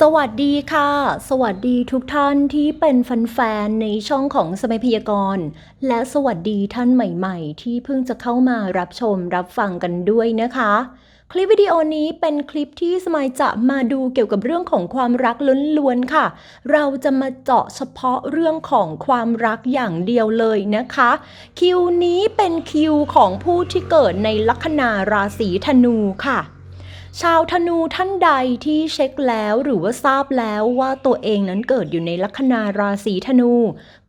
สวัสดีค่ะ สวัสดีทุกท่านที่เป็นแฟนๆในช่องของสมัยพยากรณ์และสวัสดีท่านใหม่ๆ ที่เพิ่งจะเข้ามารับชมรับฟังกันด้วยนะคะ คลิปวิดีโอนี้เป็นคลิปที่สมัยจะมาดูเกี่ยวกับเรื่องของความรักล้วนๆค่ะ เราจะมาเจาะเฉพาะเรื่องของความรักอย่างเดียวเลยนะคะ คิวนี้เป็นคิวของผู้ที่เกิดในลัคนาราศีธนูค่ะ ชาวธนูท่านใดที่เช็คแล้วหรือว่าทราบแล้วว่าตัวเองนั้นเกิดอยู่ในลัคนาราศีธนู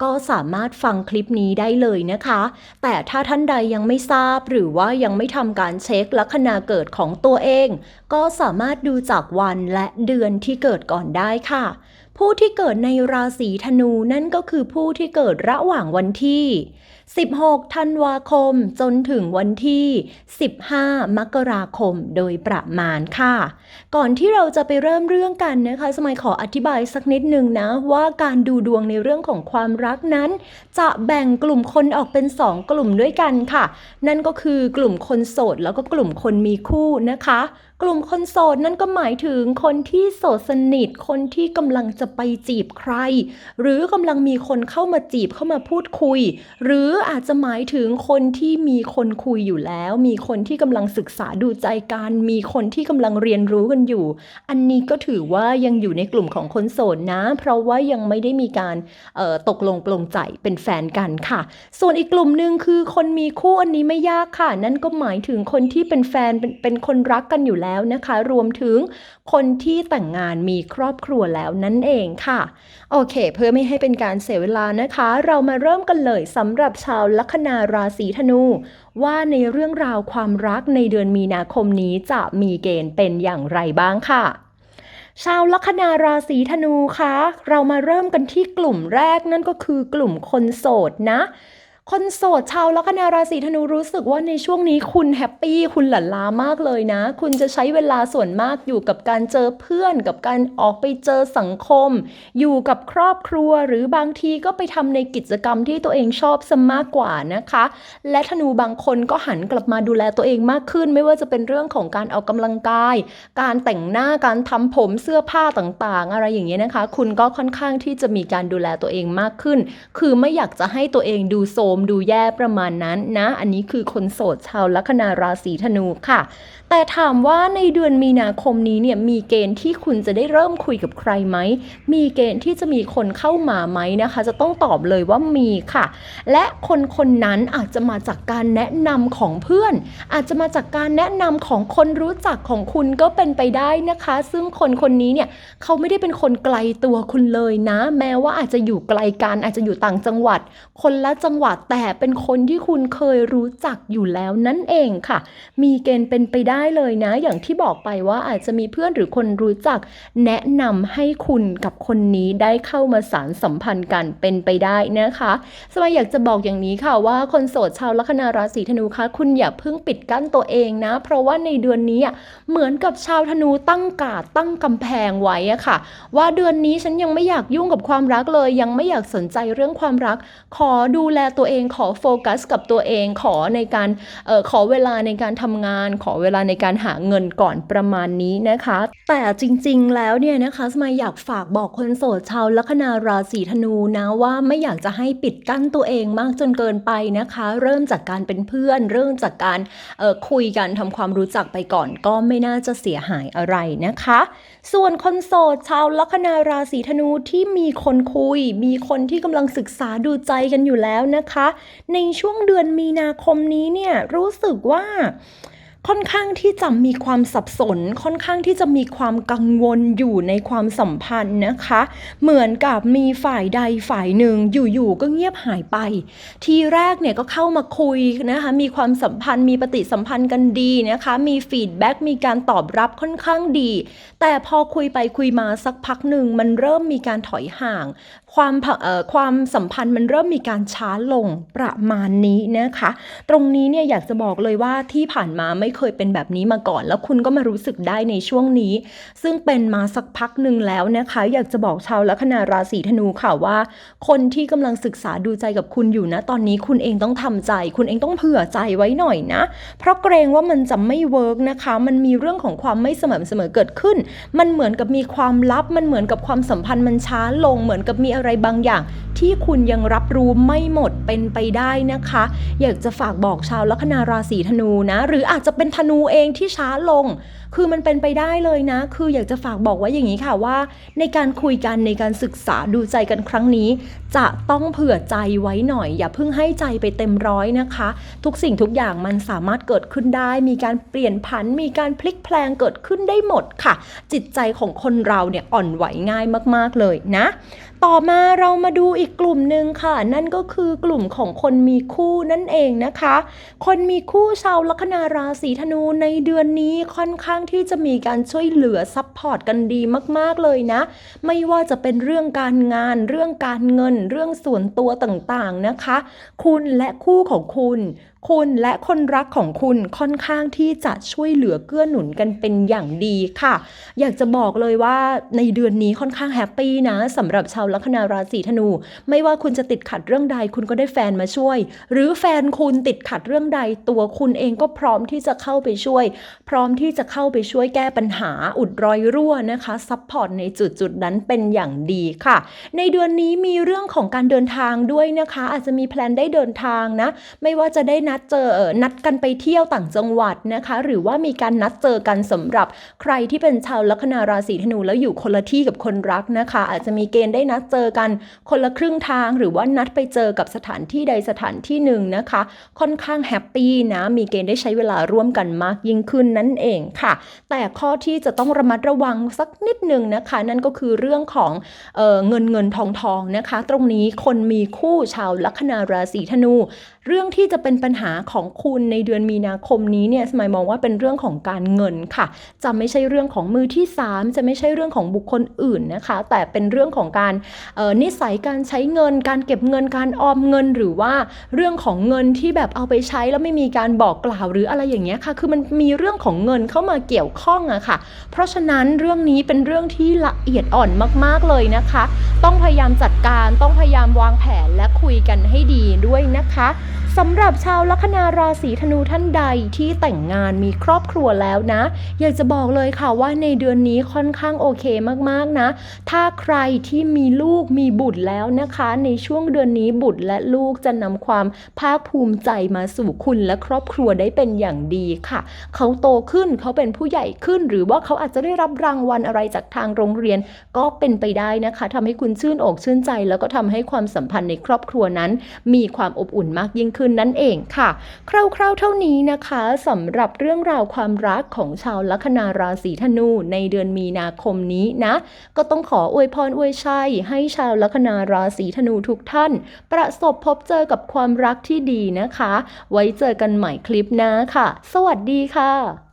ก็สามารถฟังคลิปนี้ได้เลยนะคะ แต่ถ้าท่านใดยังไม่ทราบหรือว่ายังไม่ทำการเช็คลัคนาเกิดของตัวเอง ก็สามารถดูจากวันและเดือนที่เกิดก่อนได้ค่ะ ผู้ที่เกิดในราศีธนูนั่นก็คือผู้ที่เกิดระหว่างวันที่ 16 ธันวาคมจนถึงวันที่ 15 มกราคมโดยประมาณค่ะ ก่อนที่เราจะไปเริ่มเรื่องกันนะคะ สมัยขออธิบายสักนิดหนึ่งนะ ว่าการดูดวงในเรื่องของความรักนั้น จะแบ่งกลุ่มคนออกเป็น 2 กลุ่มด้วยกันค่ะ นั่นก็คือกลุ่มคนโสดแล้วก็กลุ่มคนมีคู่นะคะ กลุ่มคนโสดนั่นก็หมายถึงคนที่โสดสนิท คนที่กำลังจะไปจีบใคร หรือกำลังมีคนเข้ามาจีบเข้ามาพูดคุย หรืออาจจะหมายถึงคนที่มีคนคุยอยู่แล้ว มีคนที่กำลังศึกษาดูใจกัน มีคนที่กำลังเรียนรู้กันอยู่ อันนี้ก็ถือว่ายังอยู่ในกลุ่มของคนโสดนะ เพราะว่ายังไม่ได้มีการตกลงปลงใจเป็นแฟนกันค่ะ ส่วนอีกกลุ่มหนึ่งคือคนมีคู่อันนี้ไม่ยากค่ะ นั่นก็หมายถึงคนที่เป็นแฟนเป็นเป็นคนรักกันอยู่แล้วนะคะ รวมถึงคนที่แต่งงานมีครอบครัวแล้วนั่นเองค่ะ โอเค เพื่อไม่ให้เป็นการเสียเวลานะคะ เรามาเริ่มกันเลยสำหรับชาวลัคนาราศีธนู ว่าในเรื่องราวความรักในเดือนมีนาคมนี้จะมีเกณฑ์เป็นอย่างไรบ้างค่ะชาวลัคนาราศีธนูคะ เรามาเริ่มกันที่กลุ่มแรกนั่นก็คือกลุ่มคนโสดนะ คนโสดชาวลัคนาราศีธนูรู้สึกว่าในช่วงนี้คุณแฮปปี้คุณหลั่นล้ามากเลยนะ คุณจะใช้เวลาส่วนมากอยู่กับการเจอเพื่อน กับการออกไปเจอสังคม อยู่กับครอบครัว หรือบางทีก็ไปทำในกิจกรรมที่ตัวเองชอบซะมากกว่านะคะ และธนูบางคนก็หันกลับมาดูแลตัวเองมากขึ้น ไม่ว่าจะเป็นเรื่องของการออกกำลังกาย การแต่งหน้าการทำผมเสื้อผ้าต่างๆ อะไรอย่างเงี้ยนะคะ คุณก็ค่อนข้างที่จะมีการดูแลตัวเองมากขึ้น คือไม่อยากจะให้ตัวเองดูโทรมดูแย่ประมาณนั้นนะ อันนี้คือคนโสดชาวลัคนาราศีธนูค่ะ แต่ถามว่าในเดือนมีนาคมนี้เนี่ยมีเกณฑ์ที่คุณจะได้เริ่มคุยกับใครไหม มีเกณฑ์ที่จะมีคนเข้ามาไหมนะคะ จะต้องตอบเลยว่ามีค่ะ และคนคนนั้นอาจจะมาจากการแนะนำของเพื่อน อาจจะมาจากการแนะนำของคนรู้จักของคุณก็เป็นไปได้นะคะ ซึ่งคนคนนี้เนี่ยเขาไม่ได้เป็นคนไกลตัวคุณเลยนะ แม้ว่าอาจจะอยู่ไกลกันอาจจะอยู่ต่างจังหวัด คนละจังหวัดแต่เป็นคนที่คุณเคยรู้จักอยู่แล้วนั่นเองค่ะ มีเกณฑ์เป็นไปได้เลยนะ อย่างที่บอกไปว่าอาจจะมีเพื่อนหรือคนรู้จัก แนะนำให้คุณกับคนนี้ได้เข้ามาสารสัมพันธ์กันเป็นไปได้นะคะสมัยอยากจะบอกอย่างนี้ค่ะว่าคนโสดชาวลัคนาราศีธนูคะคุณอย่าเพิ่งปิดกั้นตัวเองนะ เพราะว่าในเดือนนี้เหมือนกับชาวธนูตั้งกาดตั้งกำแพงไว้อะค่ะ ว่าเดือนนี้ฉันยังไม่อยากยุ่งกับความรักเลย ยังไม่อยากสนใจเรื่องความรัก ขอดูแลตัวเองขอโฟกัสกับตัวเองขอในการออขอเวลาในการทำงาน ขอเวลาในการหาเงินก่อนประมาณนี้นะคะ แต่จริงๆแล้วเนี่ยนะคะสมัยอยากฝากบอกคนโสดชาวลัคนาราศีธนูนะว่าไม่อยากจะให้ปิดกั้นตัวเองมากจนเกินไปนะคะ เริ่มจากการเป็นเพื่อน เริ่มจากการออคุยกันทำความรู้จักไปก่อน ก็ไม่น่าจะเสียหายอะไรนะคะ ส่วนคนโสดชาวลัคนาราศีธนูที่มีคนคุย มีคนที่กำลังศึกษาดูใจกันอยู่แล้วนะคะในช่วงเดือนมีนาคมนี้เนี่ยรู้สึกว่า ค่อนข้างที่จะมีความสับสน ค่อนข้างที่จะมีความกังวลอยู่ในความสัมพันธ์นะคะ เหมือนกับมีฝ่ายใดฝ่ายหนึ่งอยู่ๆก็เงียบหายไป ทีแรกเนี่ยก็เข้ามาคุยนะคะ มีความสัมพันธ์ มีปฏิสัมพันธ์กันดีนะคะ มีฟีดแบ็กมีการตอบรับค่อนข้างดี แต่พอคุยไปคุยมาสักพักหนึ่งมันเริ่มมีการถอยห่าง ความความสัมพันธ์มันเริ่มมีการช้าลงประมาณนี้นะคะ ตรงนี้เนี่ยอยากจะบอกเลยว่าที่ผ่านมาไม่เคยเป็นแบบนี้มาก่อน แล้วคุณก็มารู้สึกได้ในช่วงนี้ ซึ่งเป็นมาสักพักหนึ่งแล้วนะคะ อยากจะบอกชาวลัคนาราศีธนูค่ะว่า คนที่กำลังศึกษาดูใจกับคุณอยู่นะ ตอนนี้คุณเองต้องทำใจ คุณเองต้องเผื่อใจไว้หน่อยนะ เพราะเกรงว่ามันจะไม่เวิร์กนะคะ มันมีเรื่องของความไม่สม่ำเสมอเกิดขึ้น มันเหมือนกับมีความลับ มันเหมือนกับความสัมพันธ์มันช้าลง เหมือนกับมีอะไรบางอย่าง ที่คุณยังรับรู้ไม่หมดเป็นไปได้นะคะ อยากจะฝากบอกชาวลัคนาราศีธนูนะ หรืออาจจะเป็นเป็นธนูเองที่ช้าลง คือมันเป็นไปได้เลยนะ คืออยากจะฝากบอกไว้อย่างนี้ค่ะว่า ในการคุยกันในการศึกษาดูใจกันครั้งนี้ จะต้องเผื่อใจไว้หน่อย อย่าเพิ่งให้ใจไปเต็มร้อยนะคะ ทุกสิ่งทุกอย่างมันสามารถเกิดขึ้นได้ มีการเปลี่ยนผัน มีการพลิกแพลงเกิดขึ้นได้หมดค่ะ จิตใจของคนเราเนี่ยอ่อนไหวง่ายมาก ๆเลยนะ ต่อมาเรามาดูอีกกลุ่มหนึ่งค่ะ นั่นก็คือกลุ่มของคนมีคู่นั่นเองนะคะ คนมีคู่ชาวลัคนาราศีธนูในเดือนนี้ค่อนข้างที่จะมีการช่วยเหลือซัพพอร์ตกันดีมากๆเลยนะ ไม่ว่าจะเป็นเรื่องการงาน เรื่องการเงิน เรื่องส่วนตัวต่างๆนะคะ คุณและคู่ของคุณ คุณและคนรักของคุณค่อนข้างที่จะช่วยเหลือเกื้อหนุนกันเป็นอย่างดีค่ะ อยากจะบอกเลยว่าในเดือนนี้ค่อนข้างแฮปปี้นะสำหรับชาวลัคนาราศีธนู ไม่ว่าคุณจะติดขัดเรื่องใดคุณก็ได้แฟนมาช่วย หรือแฟนคุณติดขัดเรื่องใด ตัวคุณเองก็พร้อมที่จะเข้าไปช่วย พร้อมที่จะเข้าไปช่วยแก้ปัญหาอุดรอยรั่วนะคะซัพพอร์ตในจุดจุดนั้นเป็นอย่างดีค่ะ ในเดือนนี้มีเรื่องของการเดินทางด้วยนะคะ อาจจะมีแพลนได้เดินทางนะ ไม่ว่าจะได้นััดเจอนัดกันไปเที่ยวต่างจังหวัดนะคะ หรือว่ามีการนัดเจอกันสำหรับใครที่เป็นชาวลัคนาราศีธนูแล้วอยู่คนละที่กับคนรักนะคะ อาจจะมีเกณฑ์ได้นัดเจอกันคนละครึ่งทาง หรือว่านัดไปเจอกับสถานที่ใดสถานที่หนึ่งนะคะ ค่อนข้างแฮปปี้นะมีเกณฑ์ได้ใช้เวลาร่วมกันมากยิ่งขึ้นนั่นเองค่ะ แต่ข้อที่จะต้องระมัดระวังสักนิดหนึ่งนะคะ นั่นก็คือเรื่องของเออเงินเงินทองทองนะคะ ตรงนี้คนมีคู่ชาวลัคนาราศีธนู เรื่องที่จะเป็นปัญหาของคุณในเดือนมีนาคมนี้เนี่ยสมัยมองว่าเป็นเรื่องของการเงินค่ะ จะไม่ใช่เรื่องของมือที่ 3 จะไม่ใช่เรื่องของบุคคลอื่นนะคะ แต่เป็นเรื่องของการออนิสัยการใช้เงิน การเก็บเงินการออมเงิน หรือว่าเรื่องของเงินที่แบบเอาไปใช้แล้วไม่มีการบอกกล่าวหรืออะไรอย่างเงี้ยค่ะ คือมันมีเรื่องของเงินเข้ามาเกี่ยวข้องอะค่ะ เพราะฉะนั้นเรื่องนี้เป็นเรื่องที่ละเอียดอ่อนมาก ๆเลยนะคะ ต้องพยายามจัดการต้องพยายามวางแผนและคุยกันให้ดีด้วยนะคะ สำหรับชาวลัคนาราศีธนูท่านใดที่แต่งงานมีครอบครัวแล้วนะ อยากจะบอกเลยค่ะว่าในเดือนนี้ค่อนข้างโอเคมากๆนะ ถ้าใครที่มีลูกมีบุตรแล้วนะคะ ในช่วงเดือนนี้บุตรและลูกจะนำความภาคภูมิใจมาสู่คุณและครอบครัวได้เป็นอย่างดีค่ะ เขาโตขึ้นเขาเป็นผู้ใหญ่ขึ้น หรือว่าเขาอาจจะได้รับรางวัลอะไรจากทางโรงเรียน ก็เป็นไปได้นะคะทำให้คุณชื่นอกชื่นใจ แล้วก็ทำให้ความสัมพันธ์ในครอบครัวนั้น มีความอบอุ่นมากยิ่งขึ้นนนั่นเองค่ะ คร่าวๆเท่านี้นะคะสำหรับเรื่องราวความรักของชาวลัคนาราศีธนูในเดือนมีนาคมนี้นะ ก็ต้องขออวยพรอวยชัยให้ชาวลัคนาราศีธนูทุกท่าน ประสบพบเจอกับความรักที่ดีนะคะ ไว้เจอกันใหม่คลิปหน้าค่ะ สวัสดีค่ะ